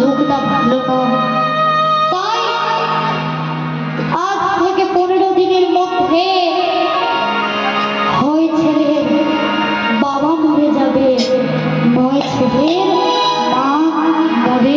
লোকটা ভালো তাই আজ থেকে পনেরো দিনের মধ্যে হয় বাবা মরে যাবে। ময় ছেলের মা মরে